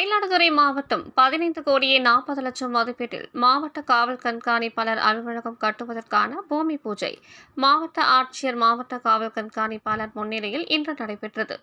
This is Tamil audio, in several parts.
மயிலாடுதுறை மாவட்டம் பதினைந்து கோடியே நாற்பது லட்சம் மதிப்பீட்டில் மாவட்ட காவல் கண்காணிப்பாளர் அலுவலகம் கட்டுவதற்கான பூமி பூஜை மாவட்ட ஆட்சியர் மாவட்ட காவல் கண்காணிப்பாளர் முன்னிலையில் இன்று நடைபெற்றது.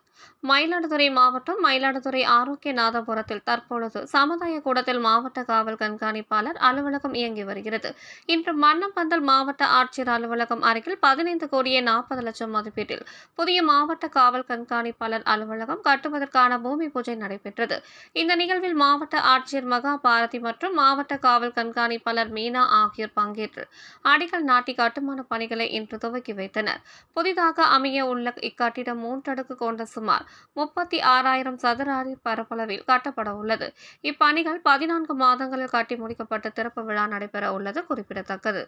மயிலாடுதுறை மாவட்டம் மயிலாடுதுறை ஆரோக்கியநாதபுரத்தில் தற்பொழுது சமுதாய கூடத்தில் மாவட்ட காவல் கண்காணிப்பாளர் அலுவலகம் இயங்கி வருகிறது. இன்று மன்னப்பந்தல் மாவட்ட ஆட்சியர் அலுவலகம் அருகில் பதினைந்து கோடியே நாற்பது லட்சம் மதிப்பீட்டில் புதிய மாவட்ட காவல் கண்காணிப்பாளர் அலுவலகம் கட்டுவதற்கான பூமி பூஜை நடைபெற்றது. இந்த நிகழ்வில் மாவட்ட ஆட்சியர் மகா பாரதி மற்றும் மாவட்ட காவல் கண்காணிப்பாளர் மீனா ஆகியோர் பங்கேற்று அடிக்கல் நாட்டி கட்டுமான பணிகளை இன்று துவக்கி வைத்தனர். புதிதாக அமைய உள்ள இக்கட்டிடம் மூன்றடுக்கு கொண்ட சுமார் முப்பத்தி ஆறாயிரம் சதுர அடி பரப்பளவில் கட்டப்பட உள்ளது. இப்பணிகள் பதினான்கு மாதங்களில் கட்டி முடிக்கப்பட்டு திறப்பு விழா நடைபெற உள்ளது குறிப்பிடத்தக்கது.